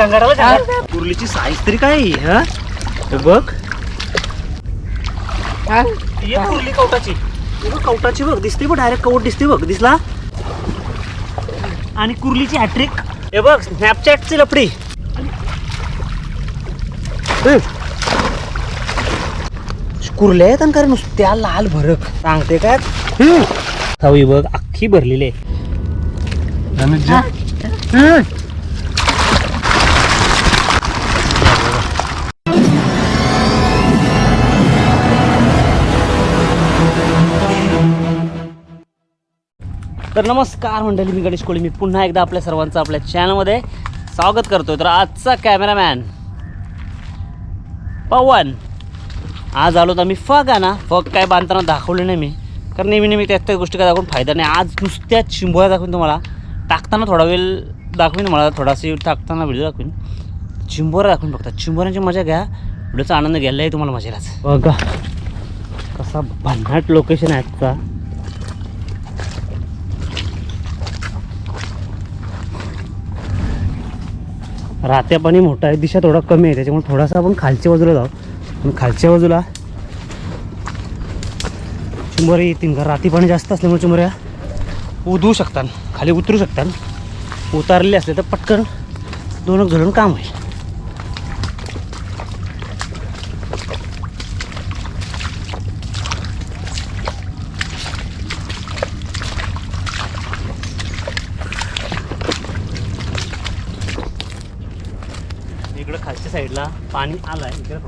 जंगाराला जंगार कुर्लीची size तरी काय आहे, हा? हे बघ. ये कुर्ली कवटाची. हे बघ, कवटाची बघ दिसते बघ डायरेक्ट कवट दिसते बघ दिसला? आणि कुर्लीची हॅट्रिक हे बघ स्नॅपचॅटची लपडी. ए. कुर्ल्या आहेत आणि काय नुसत्या लाल भरक. सांगते काय? हम्म. हवी बघ अख्खी भरलेली आहे. हम्म. तर नमस्कार मंडळी मी गणेश कोळी. मी पुन्हा एकदा आपल्या सर्वांचं आपल्या चॅनलमध्ये स्वागत करतोय. तर आजचा कॅमेरामॅन पवन. आज आलो तर मी फग आहे ना फग काय बांधताना दाखवले नाही मी. कारण नेहमी नेहमी त्याच त्याच गोष्टी काय दाखवून फायदा नाही. आज नुसत्या चिंबोळ्या दाखवून तुम्हाला. टाकताना थोडा वेळ दाखवीन मला थोडासा टाकताना व्हिडिओ दाखवीन. चिंबोऱ्या दाखवून बघता चिंबोऱ्यांची मजा घ्या. व्हिडिओचा आनंद घ्यायला आहे तुम्हाला मजेलाच बघा. कसा भन्नाट लोकेशन आहे आजचा. रात्या पाणी मोठं आहे. दिशा थोडा कमी आहे त्याच्यामुळे थोडासा आपण खालच्या बाजूला जाऊ. पण खालच्या बाजूला चुंबरे येतील का? राती पाणी जास्त असल्यामुळे चुंबऱ्या उधवू शकतात खाली उतरू शकतात. उतारले असले तर पटकन दोन घडून काम होईल इकडं खालच्या साईडला पाणी आलं आहे इकडे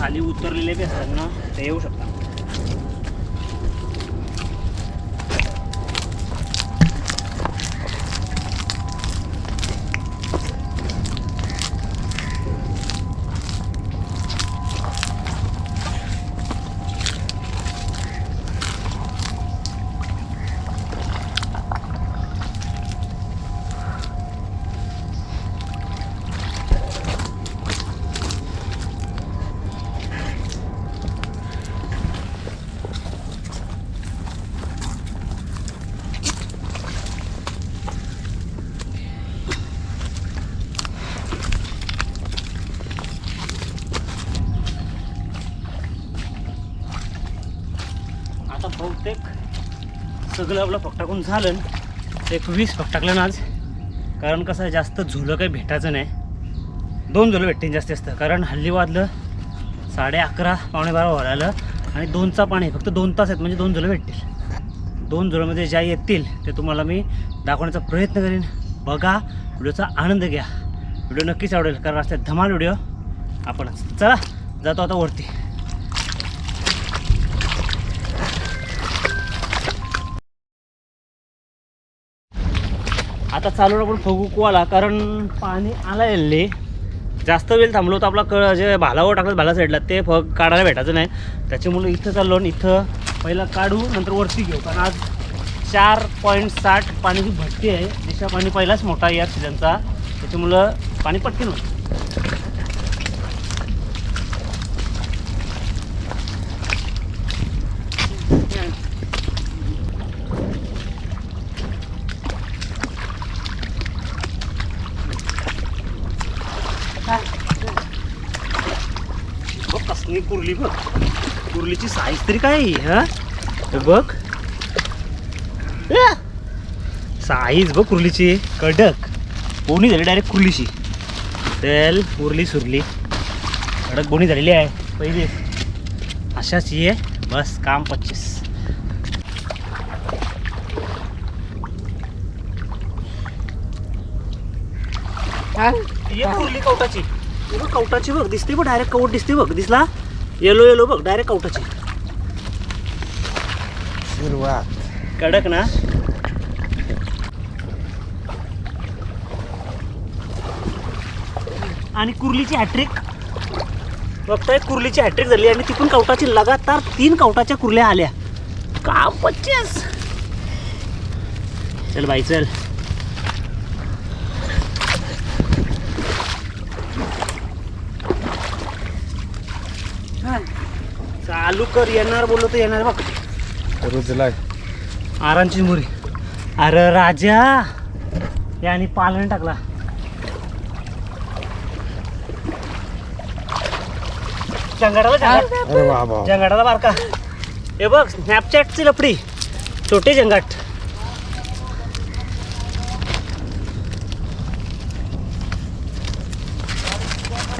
खाली उतरलेले बी असतात ना ते येऊ शकतात. सगळं आपलं फक्टाकून झालं एक वीस फक टाकलं ना आज. कारण कसं आहे, जास्त झुलं काही भेटायचं नाही. दोन झुलं भेटतील जास्तीत जास्त. कारण हल्ली वाजलं साडे अकरा पावणे बारा व्हायला आणि दोनचा पाणी फक्त दोन तास आहेत म्हणजे दोन झुलं भेटतील. दोन झुलामध्ये ज्या येतील ते तुम्हाला मी दाखवण्याचा प्रयत्न करेन. बघा व्हिडिओचा आनंद घ्या. व्हिडिओ नक्कीच आवडेल कारण असते धमाल व्हिडिओ. आपणच चला जातो आता वरती. आता चालून आपण फगू आला कारण पाणी आला येल्ले जास्त वेळ थांबलो तर आपला क जे भालावर टाकलं भाला साईडला ते फग काढायला भेटायचं नाही. त्याच्यामुळं इथं चाललो आणि इथं पहिला काढू नंतर वरती घेऊ. कारण आज चार पॉईंट साठ पाण्याची भट्टी आहे. दिशा पाणी पहिलाच मोठा आहे या सीझनचा त्याच्यामुळं पाणी पटकन होतं बघ कसली कुर्ली बघ. कुर्लीची साईज तरी काय हा बघ. साईज बघ कुर्लीची. कडक. बोनी झाली डायरेक्ट कुर्लीची. तेल कुर्ली सुरली. कडक बोनी झालेली आहे पहिली. अशाच ये बस काम पच्चीस. ये कुर्ली कवटाची. बघ कवटाची बघ. दिसते बघ डायरेक्ट कवट दिसते बघ. दिसला? येलो येलो बघ डायरेक्ट कवटाची सुरुवात. कडक ना. आणि कुर्लीची हॅट्रिक बघताय कुर्लीची हॅट्रिक झाली आणि ती पण कवटाची लगातार तीन कवटाच्या कुर्ल्या आल्या. का पच्चीस? चल बाई चल. चालू कर येणार बोललो तर येणार बघ. रुजलाय. आरांची मुरी. अरे राजा याने पालन टाकला. जंगाडाला जंगाट अरे वा वा जंगाडाला बारका. हे बघ स्नॅपचॅटची लपडी. छोटे जंगाट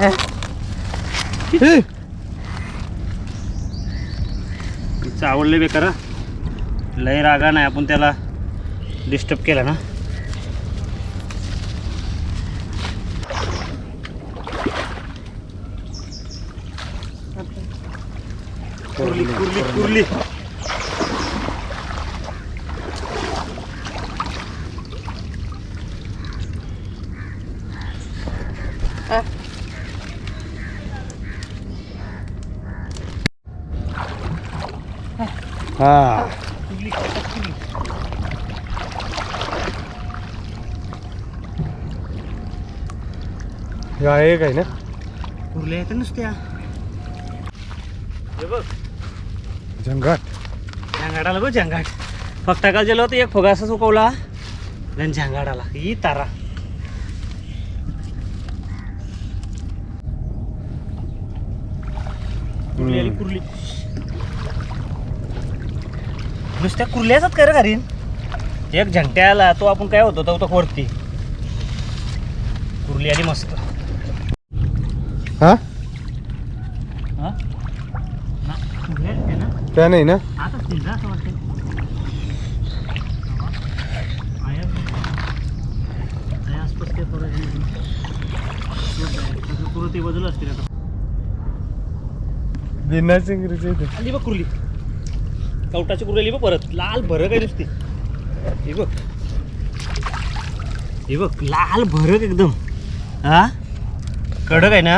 हे, चावडले आवडले बेकार लय रागा नाही आपण त्याला डिस्टर्ब केला ना. कुर्ली कुर्ली कुर्ली. हा. एक आहे ना? कुर्ल्या येतं नुसत्या. हे बघ. झंगाट झंगाडाला गो झंगाट फक्त काल गेलो होतं एक फुगा असा सुकवला. आणि झंगाडाला. ही तारा. कुर्ली आली कुर्ली. नुसत्या कुर्ल्याचाच कर घरीन एक झंट्याला तो आपण काय होतो तो वरती. कुर्ली आली मस्त. हा? हा? ना, कुर्ल्या आहेत त्या ना? त्या नाही ना? आता असतील ना असं वाटतं. आहे आहे आसपास ते थोडं हे आहे. खूप आहे. तसं पुरं ते बाजूला असतील आता बिना चिंगरीचे इथे. आली बघ कुर्ली. कवटाची कुरलेली आली बघ परत. लाल भरक आहे नुसती. हे बघ. हे बघ लाल भरक एकदम. हा? कडक आहे ना?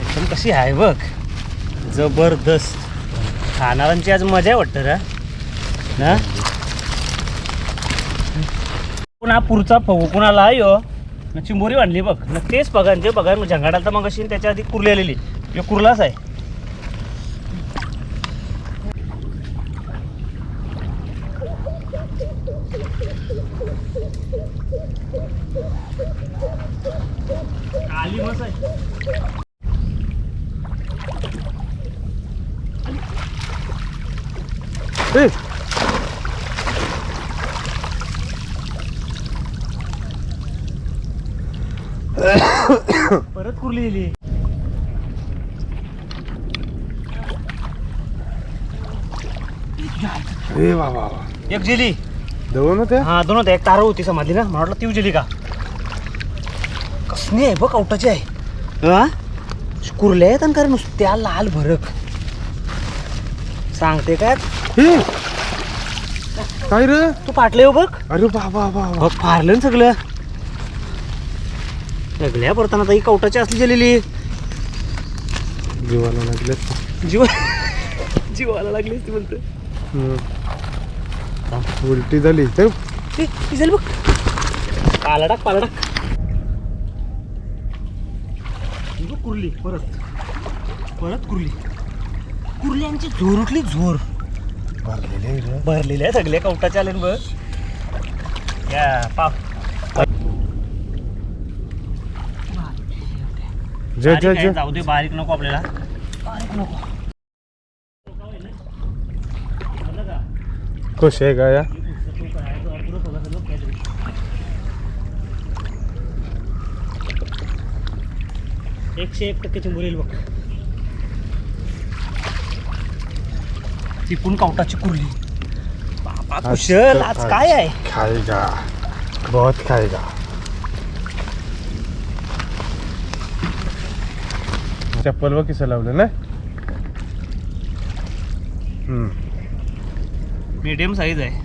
एकदम कशी आहे बघ. जबरदस्त. खाणाऱ्यांची आज मजा आहे वाटतं रा. ना? पुन्हा पुरचा फगू कुणाला यो हो. न चिंबोरी बांधली बघ. न तेच बघा ते बघा झंगाडाला तर मग अशी त्याच्या आधी कुरलेलेली कुरलाच यो आहे आली मस्त आहे ए, परत कुर्ली ए वा वा वा. एक जिली. दोन होत्या? हा दोन होत्या. एक तारा होती समाधली ना. मला वाटलं ती उजली का? कसली आहे बघ कवटाची आहे. हा? कुर्ल्या आहेत आणि खरं नुसत्या लाल भरक. सांगते काय? हे, काय रे? तू पाटले हो बघ. अरे वा बघ फारलं ना सगळं. सगळ्या परताना आता ही कवटाची असली गेलेली जीवाला लागले जीव जीवाला लागली ती म्हणते उलटी झाली. ते ए, ती झाली बघ. पाला टाक पाला टाक. ही बघ कुर्ली परत. परत कुर्ली. कुर्ल्यांची झोर उठली झोर भरलेले आहे सगळ्या कवटाच्या आले बघ. या जे जे जे. जाऊ दे बारीक नको आपल्याला. बारीक नको? खुश आहे का या? हे सगळं सगळं. एकशे एक टक्के चिंबोरी येईल बघ. टिपून कावटाची कुरली. बाबा कुशल आज काय आहे? खाएगा बहुत खाएगा चप्पल व किसं लावलं ना? मीडियम साईज आहे.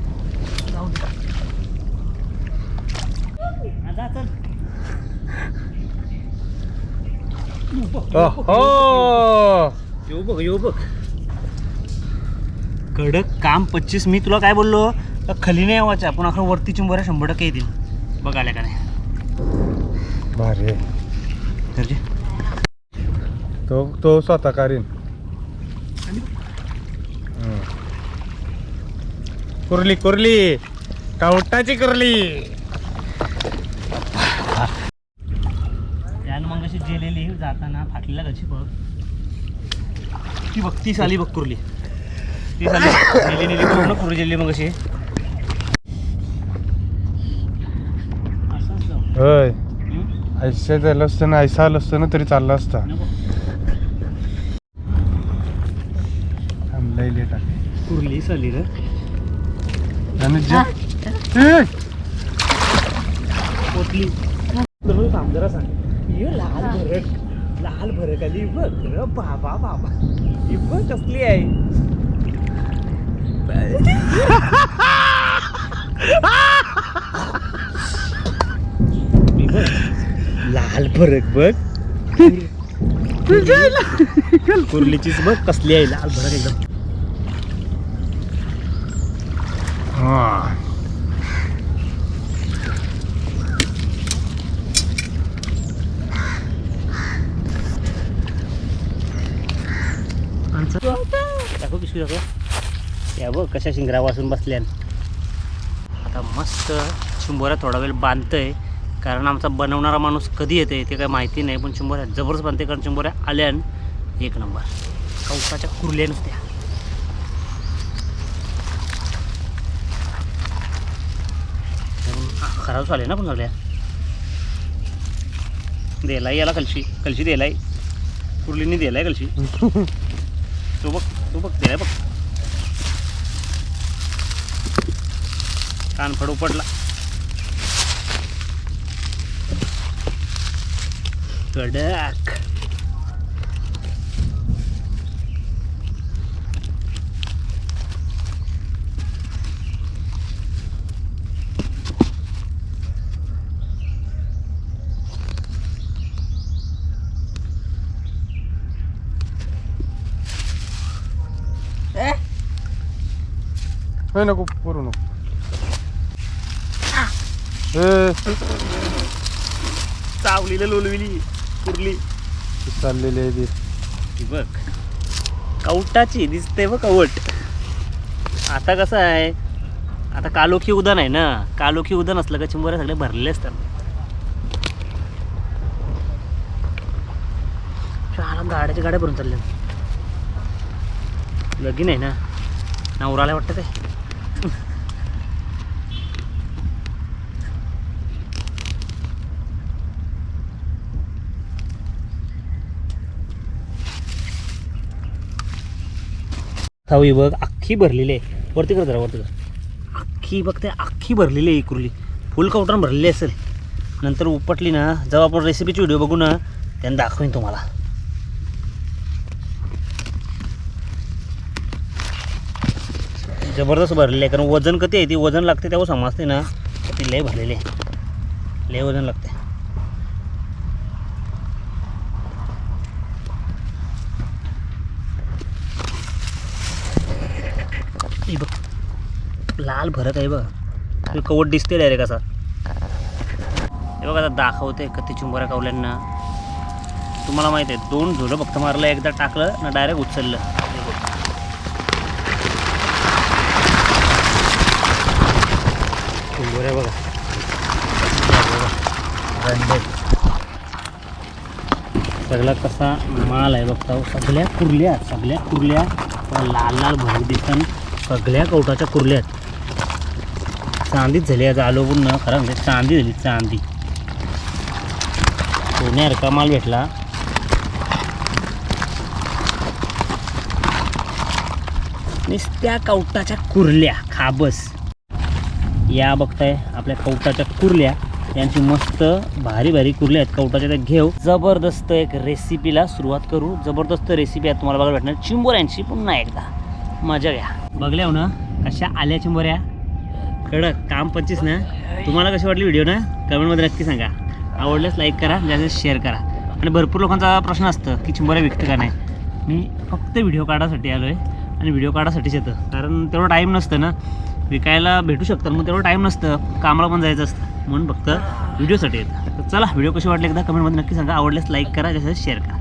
हो बघ, येऊ बघ. कडक काम पच्चीस. मी तुला काय बोललो? तर खाली नाही यावाच्या पण अखर वरती चिंबोऱ्या शंभर टक्के येतील. बघ आल्या का नाही. भारी. तो तो स्वतः कारीन. कुर्ली कुर्ली. कावटाची कुर्ली. त्यानं मग अशी जेलेली जाताना फाटलेला कशी बघ ती बघ ती साली बघ कुर्ली. ती साली नेली नेली. पूर्ण कुर्ली जेली मग अशी. असं असं. होय? ऐसा झालं असतं ना ऐसा आलं असतं ना तरी चाललं असतं. थांबलंय लेट आहे. कुर्ली साली रे. आणि जे ए! पोटली. तर थांब जरा सांग. ये लाल भरक. लाल भरक आली बघ बाबा बाबा. ही बघ कसली आहे? लाल भरक बघ कुर्लीचीच बघ कसली आहे लाल भरक एकदम हा. दाखव पिशवी दाखव या बघ कशा शिंगरा वासून बसल्या आता मस्त चिंबोऱ्या थोडा वेळ बांधतंय. कारण आमचा बनवणारा माणूस कधी येते ते काय माहिती नाही पण चिंबोऱ्या जबरदस्त बांधते कारण चिंबोऱ्या आल्यान एक नंबर. कवसाच्या कुरल्या नुसत्या. खराब झाले ना पण सगळ्या देलाय याला कलशी. कलशी देलाय. कुर्लीने देलाय कलशी. तू बघ तू बघ दिलाय बघ. कान फडू पडला कडक होय नको करू नको ए चावलीला लोलविली कुर्ली. चाललेली आहे ती. ही बघ. कवटाची दिसते बघ कवट. आता कसं आहे? आता कालोखी उदान आहे ना? कालोखी उदान असलं का चिंबोऱ्या सगळे भरलेले असतात. गाड्याच्या गाड्या भरून चालल्या लगीन आहे ना? नवराला वाटतं काय थावी बघ अख्खी भरलेली आहे. वरती कर जरा वरती कर. अख्खी बघ ते अख्खी भरलेली आहे ही कुर्ली फुल काउंटर भरलेली असेल. नंतर उपटली ना जेव्हा आपण रेसिपीची व्हिडिओ बघू ना त्यांना दाखवीन तुम्हाला. जबरदस्त भरलेली आहे कारण वजन कधी आहे ती वजन लागते तेव्हा समजते ना. ती लय भरलेली आहे. लय वजन लागते. लाल भरत आहे बघ. कवट दिसते डायरेक्ट असा. हे बघा आता दाखवते कथी चुंबरा कावल्यांना. तुम्हाला माहिती आहे दोन झुलं फक्त मारलं एकदा टाकलं ना डायरेक्ट उचललं. हे बघा. सगळा कसा माल आहे बघता सगळ्या कुर्ल्या सगळ्या कुर्ल्या. लाल लाल भरत दिसतात. सगळ्या कवटाच्या कुर्ल्या आहेत. चांदीच झाली. आज आलो पण ना खरं म्हणजे चांदी झाली चांदी. सोन्यासारखा माल भेटला. नुसत्या कवटाच्या कुर्ल्या खाबस. या बघताय आपल्या कवटाच्या कुर्ल्या. यांची मस्त भारी भारी कुर्ल्या आहेत. कवटाच्या त्या घेऊ जबरदस्त एक रेसिपीला सुरुवात करू. जबरदस्त रेसिपी आहे तुम्हाला बघायला भेटणार. चिंबोऱ्यांची पुन्हा एकदा. मजा घ्या. बघल्या हो ना? कशा आल्या चिंबोऱ्या? कडक काम पंचवीस ना? तुम्हाला कशी वाटली व्हिडिओ ना? कमेंटमध्ये नक्की सांगा. आवडल्यास लाईक करा जास्त शेअर करा. आणि भरपूर लोकांचा प्रश्न असतं की चिंबोऱ्या विकतं का नाही. मी फक्त व्हिडिओ काढासाठी आलो आहे आणि व्हिडिओ काढासाठीच येतं. कारण तेवढं टाईम नसतं ना. विकायला भेटू शकतात मग तेवढं टाईम नसतं. कामाला पण जायचं असतं. म्हणून फक्त व्हिडिओसाठी येतं. तर चला व्हिडिओ कशी वाटले एकदा कमेंटमध्ये नक्की सांगा. आवडल्यास लाईक करा जास्त शेअर करा.